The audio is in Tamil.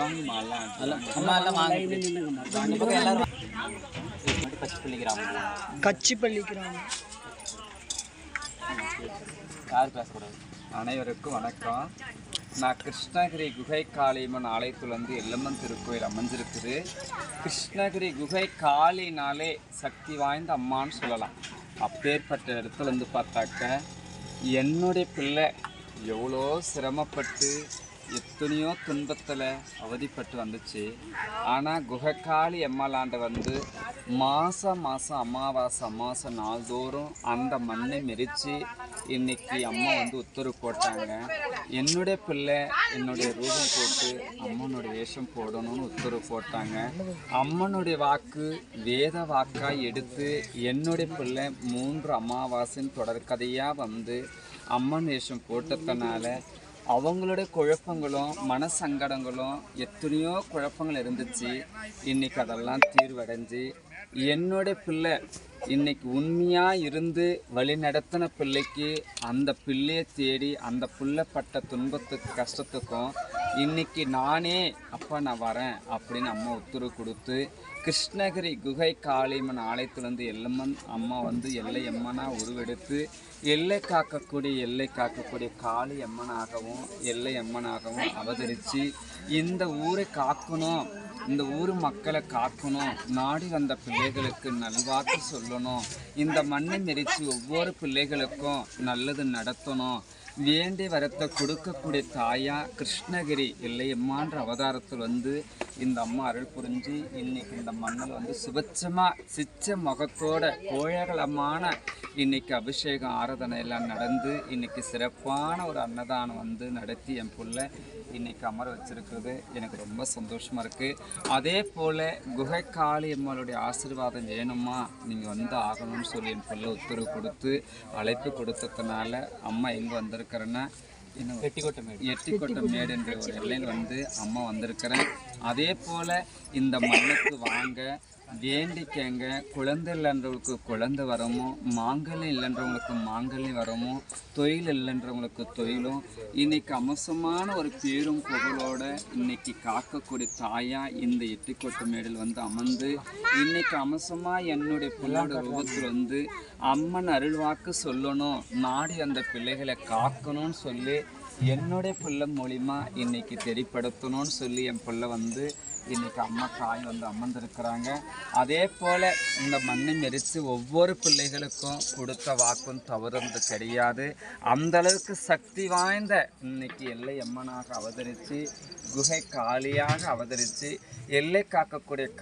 வாங்கம்மா கிராமம் கச்சிப்பள்ளி கிராமம் யார் பேசக்கூடாது? அனைவருக்கும் வணக்கம். நான் கிருஷ்ணகிரி குகை காளியம்மன் ஆலயத்தில் வந்து எல்லம்மன் திருக்கோயில் அமைஞ்சிருக்குது. கிருஷ்ணகிரி குகை காளினாலே சக்தி வாய்ந்த அம்மான்னு சொல்லலாம். அப்பேற்பட்ட இடத்துலருந்து பார்த்தாக்க என்னுடைய பிள்ளை எவ்வளோ சிரமப்பட்டு எத்தனையோ துன்பத்தில் அவதிப்பட்டு வந்துச்சு. ஆனால் குகைக்காளி எம்மலாண்ட வந்து மாதம் மாதம் அமாவாசை அமாவாசை நாள்தோறும் அந்த மண்ணை மெரித்து இன்னைக்கு அம்மா வந்து உத்தரவு போட்டாங்க. என்னுடைய பிள்ளை என்னுடைய ரூபம் போட்டு அம்மனுடைய வேஷம் போடணும்னு உத்தரவு போட்டாங்க. அம்மனுடைய வாக்கு வேத வாக்காக எடுத்து என்னுடைய பிள்ளை மூன்று அமாவாசையின் தொடர்கதையாக வந்து அம்மன் வேஷம் போட்டதுனால அவங்களுடைய குழப்பங்களும் மனசங்கடங்களும் எத்தனையோ குழப்பங்கள் இருந்துச்சு. இன்னைக்கு அதெல்லாம் தீர்வடைஞ்சு என்னோட பிள்ளை இன்னைக்கு உண்மையாக இருந்து வழி நடத்தின பிள்ளைக்கு அந்த பிள்ளையை தேடி அந்த பிள்ளை பட்ட துன்பத்துக்கு கஷ்டத்துக்கும் இன்னைக்கு நானே அப்பா நான் வரேன் அப்படின்னு அம்மா உத்தரவு கொடுத்து கிருஷ்ணகிரி குகை காளியம்மன் ஆலயத்திலேருந்து எல்லம்மன் அம்மா வந்து எல்லை அம்மனாக உருவெடுத்து எல்லை காக்கக்கூடிய எல்லை காக்கக்கூடிய காளி அம்மனாகவும் எல்லை அம்மனாகவும் அவதரித்து இந்த ஊரை காக்கணும் இந்த ஊர் மக்களை காக்கணும் நாடி வந்த பிள்ளைகளுக்கு நல்வாக்கு சொல்லணும் இந்த மண்ணை மெரித்து ஒவ்வொரு பிள்ளைகளுக்கும் நல்லது நடத்தணும் வேண்டி வரத்தை கொடுக்கக்கூடிய தாயா கிருஷ்ணகிரி இல்லையம்மான்ற அவதாரத்தில் வந்து இந்த அம்மா அருள் புரிஞ்சு இன்னைக்கு இந்த மண்ணில் வந்து சுபட்சமா சிச்ச முகத்தோட கோழகலமான இன்னைக்கு அபிஷேகம் ஆராதனை எல்லாம் நடந்து இன்னைக்கு சிறப்பான ஒரு அன்னதானம் வந்து நடத்தி என் பிள்ளை இன்னைக்கு அமர வச்சிருக்கிறது. எனக்கு ரொம்ப சந்தோஷமா இருக்கு. அதே போல குகை காளி அம்மாளுடைய ஆசீர்வாதம் வேணுமா? நீங்க வந்து ஆகணும்னு சொல்லி என் புள்ள உத்தரவு கொடுத்து அழைப்பு கொடுத்ததுனால அம்மா எங்க வந்திருக்கிறேன்னா இன்னும் வெட்டிக்கோட்டை மேடு. எட்டிக்கொட்டை மேடு என்ற ஒரு எல்லையில் வந்து அம்மா வந்திருக்கிறேன். அதே போல் இந்த மண்ணுக்கு வாங்க வேண்டிக்கங்க. குழந்தை இல்லைன்றவங்களுக்கு குழந்தை வரமோ? மாங்கல்யம் இல்லைன்றவங்களுக்கு மாங்கல்யம் வரமோ? தொழில் இல்லைன்றவங்களுக்கு தொழிலும். இன்னைக்கு அம்சமான ஒரு பேரும் புகழோட இன்னைக்கு காக்கக்கூடிய தாயா இந்த எட்டிக்கொட்டு மேடில் வந்து அமர்ந்து இன்னைக்கு அம்சமா என்னுடைய பிள்ளையோட ரூபத்தில் வந்து அம்மன் அருள்வாக்கு சொல்லணும் நாடி அந்த பிள்ளைகளை காக்கணும்னு சொல்லி என்னுடைய பிள்ளை மூலிமா இன்னைக்கு தெரிப்படுத்தணும்னு சொல்லி என் பிள்ளை வந்து இன்னைக்கு அம்மா காய் வந்து அமர்ந்திருக்கிறாங்க. அதே போல் இந்த மண்ணை மெரித்து ஒவ்வொரு பிள்ளைகளுக்கும் கொடுத்த வாக்கும் தவறுந்து கிடையாது. அந்த அளவுக்கு சக்தி வாய்ந்த இன்னைக்கு எல்லை அம்மனாக அவதரித்து குகை காளியாக அவதரித்து எல்லை காக்கக்கூடிய